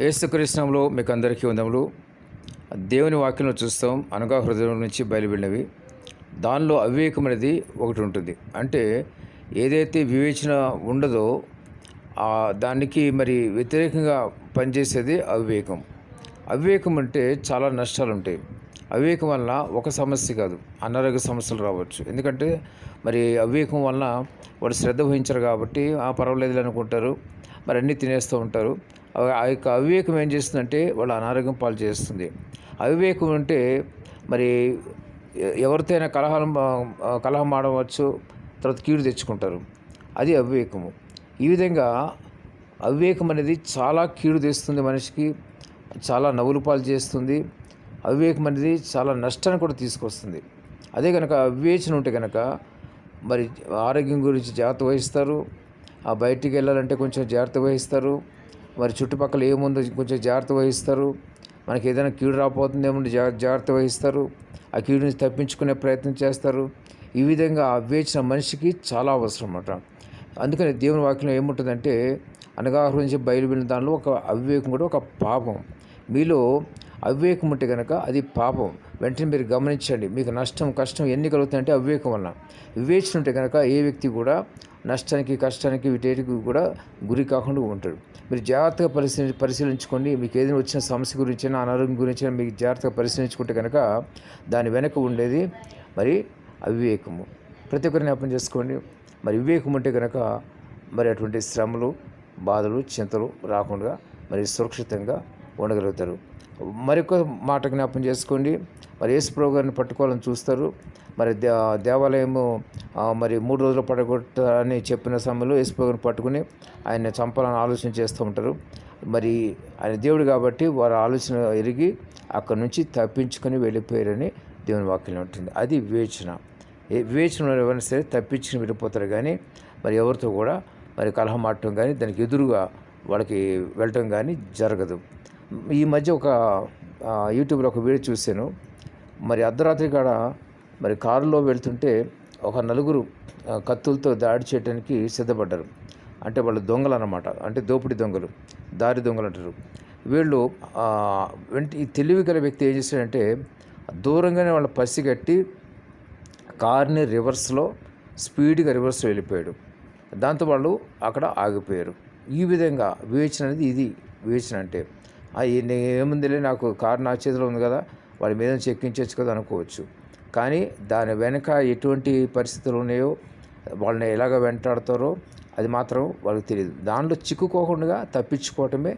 ఏసుకృష్ణంలో మీకు అందరికీ వందములు. దేవుని వాక్యంలో చూస్తాం. అనగా హృదయం నుంచి బయలువెళ్ళినవి. దానిలో అవివేకం అనేది ఒకటి ఉంటుంది. అంటే ఏదైతే వివేచన ఉండదో దానికి మరి వ్యతిరేకంగా పనిచేసేది అవివేకం. అవివేకం అంటే చాలా నష్టాలు ఉంటాయి అవివేకం వల్ల ఒక సమస్య కాదు. అనారోగ్య సమస్యలు రావచ్చు. ఎందుకంటే మరి అవివేకం వలన వాడు శ్రద్ధ వహించరు కాబట్టి ఆ పర్వాలేదు అనుకుంటారు. మరి అన్నీ తినేస్తూ ఉంటారు. ఆ- యొక్క అవివేకం ఏం చేస్తుందంటే వాళ్ళు అనారోగ్యం పాలు చేస్తుంది. అవివేకం అంటే మరి ఎవరితోనైనా కలహం కలహం ఆడవచ్చు తర్వాత కీడు తెచ్చుకుంటారు. అది అవివేకము. ఈ విధంగా అవివేకం అనేది చాలా కీడు తెస్తుంది మనిషికి చాలా నవ్వులు పాలు చేస్తుంది. అవివేకం అనేది చాలా నష్టాన్ని కూడా తీసుకొస్తుంది. అదే కనుక వివేచన ఉంటే కనుక మరి ఆరోగ్యం గురించి జాగ్రత్త వహిస్తారు. ఆ బయటికి వెళ్ళాలంటే కొంచెం జాగ్రత్త వహిస్తారు. మరి చుట్టుపక్కల ఏముందో కొంచెం జాగ్రత్త వహిస్తారు. మనకి ఏదైనా కీడు రాబోతుందేమో జా జాగ్రత్త వహిస్తారు. ఆ కీడు నుంచి తప్పించుకునే ప్రయత్నం చేస్తారు. ఈ విధంగా ఆ మనిషికి చాలా అవసరం అన్నమాట అందుకని దేవుని వాక్యంలో ఏముంటుందంటే అనగా నుంచి బయలువెళ్ళిన దానిలో ఒక అవివేకం కూడా ఒక పాపం. మీలో అవివేకం ఉంటే కనుక అది పాపం. వెంటనే మీరు గమనించండి మీకు నష్టం కష్టం ఎన్ని కలుగుతాయంటే అవివేకం వలన. వివేచన ఉంటే కనుక ఏ వ్యక్తి కూడా నష్టానికి కష్టానికి వీటికి కూడా గురి కాకుండా ఉంటాడు. మీరు జాగ్రత్తగా పరిశీలి పరిశీలించుకోండి. మీకు ఏదైనా వచ్చిన సమస్య గురించి అనారోగ్యం గురించి మీకు జాగ్రత్తగా పరిశీలించుకుంటే కనుక దాని వెనక ఉండేది మరి అవివేకము. ప్రతి ఒక్కరిని జ్ఞాపం చేసుకోండి. మరి వివేకం ఉంటే కనుక మరి అటువంటి శ్రమలు బాధలు చింతలు రాకుండా మరి సురక్షితంగా ఉండగలుగుతారు. మరొక మాట జ్ఞాపం చేసుకోండి. మరి యేసుప్రభు గారిని పట్టుకోవాలని చూస్తారు. మరి దే దేవాలయము మరి మూడు రోజులు పడగొట్టని చెప్పిన సమయంలో యేసుప్రభు గారిని పట్టుకుని ఆయన చంపాలని ఆలోచన చేస్తూ ఉంటారు. మరి ఆయన దేవుడు కాబట్టి వారి ఆలోచన ఎరిగి అక్కడి నుంచి తప్పించుకొని వెళ్ళిపోయారని దేవుని వాక్యం ఉంటుంది. అది వివేచన. ఏ వివేచన ఎవరైనా సరే తప్పించుకుని వెళ్ళిపోతారు కానీ మరి ఎవరితో కూడా మరి కలహం ఆడటం కానీ దానికి ఎదురుగా వాళ్ళకి వెళ్ళటం కానీ జరగదు. ఈ మధ్య ఒక యూట్యూబ్లో ఒక వీడియో చూశాను. మరి అర్ధరాత్రి కాడ మరి కారులో వెళ్తుంటే ఒక నలుగురు కత్తులతో దాడి చేయడానికి సిద్ధపడ్డారు. అంటే వాళ్ళు దొంగలు అన్నమాట. అంటే దోపిడీ దొంగలు దారి దొంగలు అంటారు. వీళ్ళు వెంట ఈ తెలివి గల వ్యక్తి ఏం చేశాడంటే దూరంగానే వాళ్ళ పసిగట్టి కార్ని రివర్స్లో స్పీడ్గా రివర్స్లో వెళ్ళిపోయాడు. దాంతో వాళ్ళు అక్కడ ఆగిపోయారు. ఈ విధంగా వివేచన అనేది ఇది. వివేచన అంటే ఏముందిలే నాకు కారు నా చేతిలో ఉంది కదా వాడి మీద చెక్కించవచ్చు కదా అనుకోవచ్చు. కానీ దాని వెనక ఎటువంటి పరిస్థితులు ఉన్నాయో వాళ్ళని ఎలాగ వెంటాడతారో అది మాత్రం వాళ్ళకి తెలియదు దానిలో చిక్కుకోకుండా తప్పించుకోవటమే